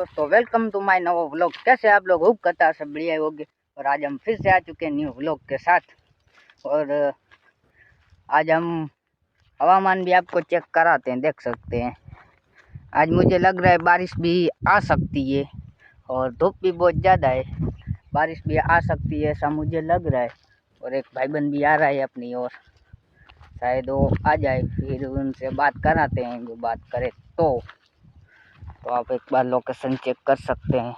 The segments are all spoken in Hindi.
दोस्तों वेलकम टू माय नवा व्लॉग कैसे आप लोग? हुक करता सब बढ़िया होगे। और आज हम फिर से आ चुके हैं न्यू व्लॉग के साथ। और आज हम हवामान भी आपको चेक कराते हैं, देख सकते हैं। आज मुझे लग रहा है बारिश भी आ सकती है। और धूप भी बहुत ज़्यादा है। बारिश भी आ सकती है ऐसा मुझे लग रहा है। और एक भाईबंद भी आ रहा है अपनी ओर। शायद वो आ जाए, फिर उनसे बात कराते हैं, जो बात करे तो। तो आप एक बार लोकेशन चेक कर सकते हैं।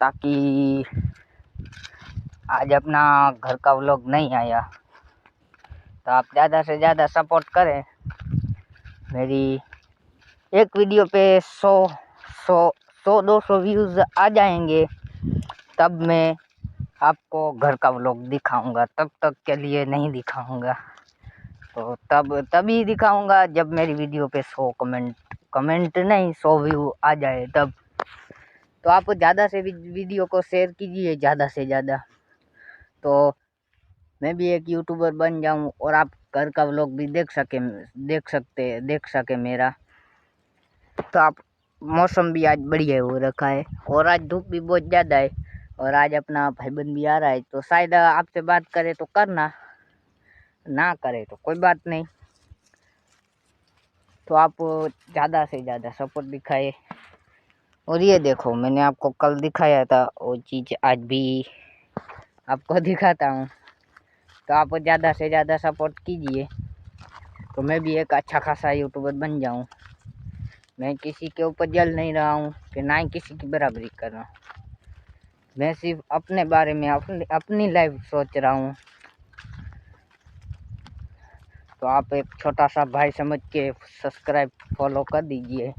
ताकि आज अपना घर का व्लॉग नहीं आया तो आप ज़्यादा से ज़्यादा सपोर्ट करें। मेरी एक वीडियो पे सौ सौ सौ, दो सौ व्यूज़ आ जाएँगे। तब मैं आपको घर का व्लॉग दिखाऊँगा, तब तक के लिए नहीं दिखाऊँगा। तो तब, तभी दिखाऊँगा जब मेरी वीडियो पे सौ कमेंट कमेंट नहीं, सौ व्यू आ जाए तब। तो आप ज़्यादा से वीडियो को शेयर कीजिए, ज़्यादा से ज़्यादा। तो मैं भी एक यूट्यूबर बन जाऊँ और आप घर का व्लॉग भी देख सके, देख सकते, देख सके मेरा। तो आप, मौसम भी आज बढ़िया हो रखा है और आज धूप भी बहुत ज़्यादा है और आज अपना भाईबंद भी आ रहा है। तो शायद आपसे बात करें तो करना। ना करे तो कोई बात नहीं। तो आप ज़्यादा से ज़्यादा सपोर्ट दिखाए और ये देखो, मैंने आपको कल दिखाया था वो चीज़, आज भी आपको दिखाता हूँ। तो आप ज़्यादा से ज़्यादा सपोर्ट कीजिए। तो मैं भी एक अच्छा खासा यूट्यूबर बन जाऊँ। मैं किसी के ऊपर जल नहीं रहा हूँ कि ना ही किसी की बराबरी कर रहा हूँ। मैं सिर्फ़ अपने बारे में अपनी अपनी लाइफ सोच रहा हूँ। तो आप एक छोटा सा भाई समझ के सब्सक्राइब फॉलो कर दीजिए।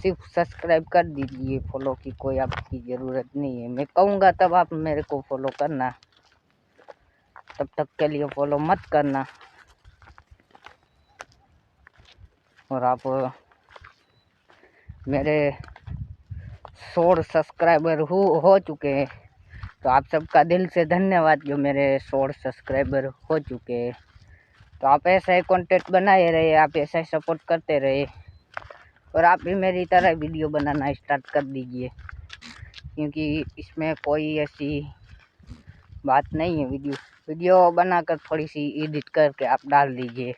सिर्फ़ सब्सक्राइब कर दीजिए फॉलो की कोई आपकी ज़रूरत नहीं है। मैं कहूँगा तब आप मेरे को फॉलो करना। तब तक के लिए फॉलो मत करना। और आप, मेरे सोल सब्सक्राइबर हो हो चुके हैं। तो आप सबका दिल से धन्यवाद, जो मेरे सोल सब्सक्राइबर हो चुके हैं। तो आप ऐसा ही कंटेंट बनाए रहे आप ऐसा ही सपोर्ट करते रहे और आप भी मेरी तरह वीडियो बनाना स्टार्ट कर दीजिए। क्योंकि इसमें कोई ऐसी बात नहीं है वीडियो वीडियो बनाकर थोड़ी सी एडिट करके आप डाल दीजिए।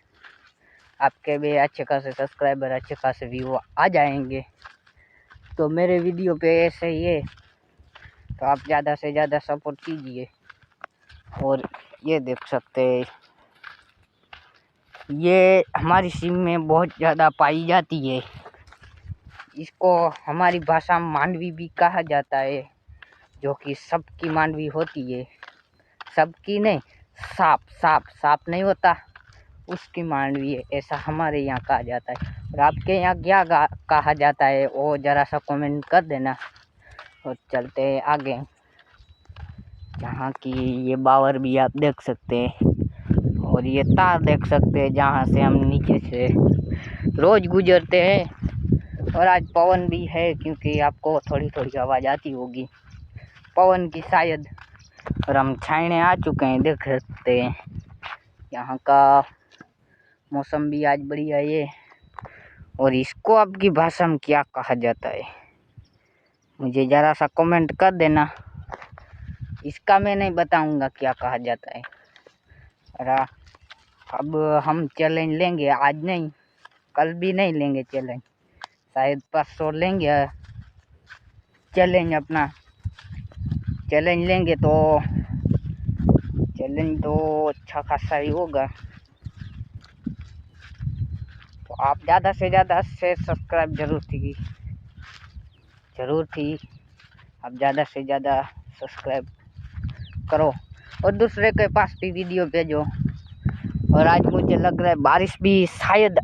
आपके भी अच्छे खासे सब्सक्राइबर अच्छे खासे व्यू आ जाएँगे। तो मेरे वीडियो पे ऐसे ही है। तो आप ज़्यादा से ज़्यादा सपोर्ट कीजिए। और ये देख सकते हैं। ये हमारी सिम में बहुत ज़्यादा पाई जाती है। इसको हमारी भाषा में मांडवी भी कहा जाता है, जो कि सबकी मांडवी होती है। सबकी नहीं साफ़ साफ़ साफ़ नहीं होता, उसकी मांडवी है, ऐसा हमारे यहाँ कहा जाता है। और आपके यहाँ क्या कहा जाता है, वो ज़रा सा कमेंट कर देना। और चलते हैं आगे, जहाँ की ये बावर भी आप देख सकते हैं। और ये तार देख सकते हैं जहाँ से हम नीचे से रोज़ गुजरते हैं। और आज पवन भी है क्योंकि आपको थोड़ी थोड़ी आवाज़ आती होगी। पवन की शायद और हम छाइने आ चुके हैं, देख सकते हैं। यहाँ का मौसम भी आज बढ़िया है और इसको आपकी भाषा में क्या कहा जाता है? मुझे ज़रा सा कमेंट कर देना। इसका मैं नहीं बताऊँगा क्या कहा जाता है। अब हम चैलेंज लेंगे, आज नहीं, कल भी नहीं लेंगे चैलेंज शायद परसों लेंगे चैलेंज अपना। चैलेंज लेंगे तो चैलेंज तो अच्छा खासा ही होगा। तो आप ज़्यादा से ज़्यादा से सब्सक्राइब ज़रूर थी। ज़रूर थी। आप ज़्यादा से ज़्यादा सब्सक्राइब करो। और दूसरे के पास भी वीडियो भेजो। और आज मुझे लग रहा है बारिश भी शायद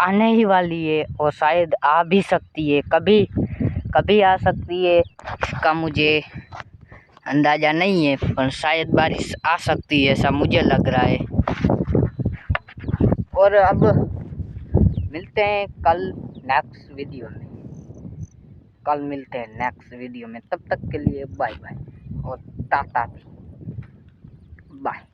आने ही वाली है और शायद आ भी सकती है। कभी कभी आ सकती है, इसका मुझे अंदाज़ा नहीं है, पर शायद बारिश आ सकती है ऐसा मुझे लग रहा है। और अब मिलते हैं कल नेक्स्ट वीडियो में। कल मिलते हैं नेक्स्ट वीडियो में। तब तक के लिए बाय बाय और टाटा बाय